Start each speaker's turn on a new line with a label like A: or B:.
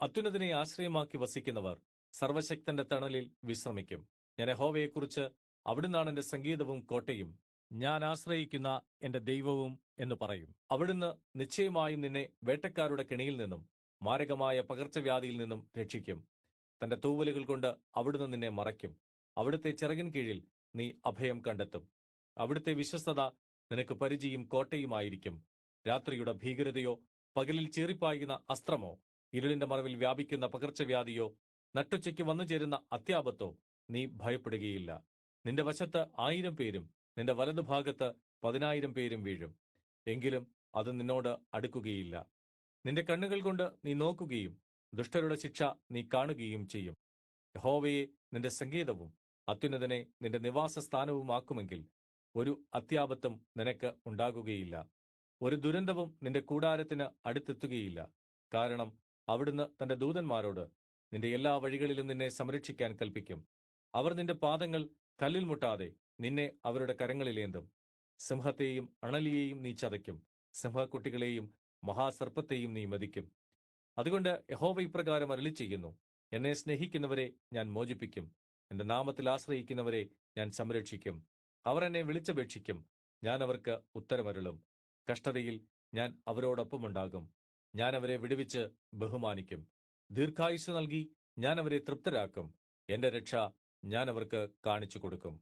A: അത്യുന്നതിനെ ആശ്രയമാക്കി വസിക്കുന്നവർ സർവശക്തന്റെ തണലിൽ വിശ്രമിക്കും. ഞാൻ യഹോവയെക്കുറിച്ച് അവിടുന്നാണ് എന്റെ സംഗീതവും കോട്ടയും. ഞാൻ ആശ്രയിക്കുന്ന എന്റെ ദൈവവും എന്ന് പറയും. അവിടുന്ന് നിശ്ചയമായും നിന്നെ വേട്ടക്കാരുടെ കെണിയിൽ നിന്നും മാരകമായ പകർച്ചവ്യാധിയിൽ നിന്നും രക്ഷിക്കും. തന്റെ തൂവലുകൾ കൊണ്ട് അവിടുന്ന് നിന്നെ മറയ്ക്കും. അവിടുത്തെ ചിറകിൻ കീഴിൽ നീ അഭയം കണ്ടെത്തും. അവിടുത്തെ വിശ്വസ്തത നിനക്ക് പരിചയും കോട്ടയുമായിരിക്കും രാത്രിയുടെ ഭീകരതയോ പകലിൽ ചീറിപ്പായുന്ന അസ്ത്രമോ ഇരുളിന്റെ മറവിൽ വ്യാപിക്കുന്ന പകർച്ചവ്യാധിയോ നട്ടുച്ചയ്ക്ക് വന്നു ചേരുന്ന അത്യാപത്തോ നീ ഭയപ്പെടുകയില്ല. നിന്റെ വശത്ത് ആയിരം പേരും നിന്റെ വലതുഭാഗത്ത് പതിനായിരം പേരും വീഴും. എങ്കിലും അത് നിന്നോട് അടുക്കുകയില്ല. നിന്റെ കണ്ണുകൾ കൊണ്ട് നീ നോക്കുകയും ദുഷ്ടരുടെ ശിക്ഷ നീ കാണുകയും ചെയ്യും. യഹോവയെ നിന്റെ സംഗീതവും അത്യുന്നതനെ നിന്റെ നിവാസ സ്ഥാനവുമാക്കുമെങ്കിൽ ഒരു അത്യാപത്തും നിനക്ക് ഉണ്ടാകുകയില്ല. ഒരു ദുരന്തവും നിന്റെ കൂടാരത്തിന് അടുത്തെത്തുകയില്ല. കാരണം അവിടുന്ന് തന്റെ ദൂതന്മാരോട് നിന്റെ എല്ലാ വഴികളിലും നിന്നെ സംരക്ഷിക്കാൻ കൽപ്പിക്കും അവർ നിന്റെ പാദങ്ങൾ കല്ലിൽ മുട്ടാതെ നിന്നെ അവരുടെ കരങ്ങളിലേന്തും സിംഹത്തെയും അണലിയെയും നീ ചതയ്ക്കും. സിംഹക്കുട്ടികളെയും മഹാസർപ്പത്തെയും നീ മതിക്കും. അതുകൊണ്ട് യഹോവ ഇപ്രകാരം അരളി ചെയ്യുന്നു എന്നെ സ്നേഹിക്കുന്നവരെ ഞാൻ മോചിപ്പിക്കും. എന്റെ നാമത്തിൽ ആശ്രയിക്കുന്നവരെ ഞാൻ സംരക്ഷിക്കും. അവർ എന്നെ വിളിച്ചപേക്ഷിക്കും. ഞാൻ അവർക്ക് ഉത്തരമരുളും. കഷ്ടതയിൽ ഞാൻ അവരോടൊപ്പമുണ്ടാകും. ഞാൻ അവരെ വിടുവിച്ച് ബഹുമാനിക്കും. ദീർഘായുസ് നൽകി ഞാൻ അവരെ തൃപ്തരാക്കും. എന്റെ രക്ഷ ഞാൻ അവർക്ക് കാണിച്ചു കൊടുക്കും.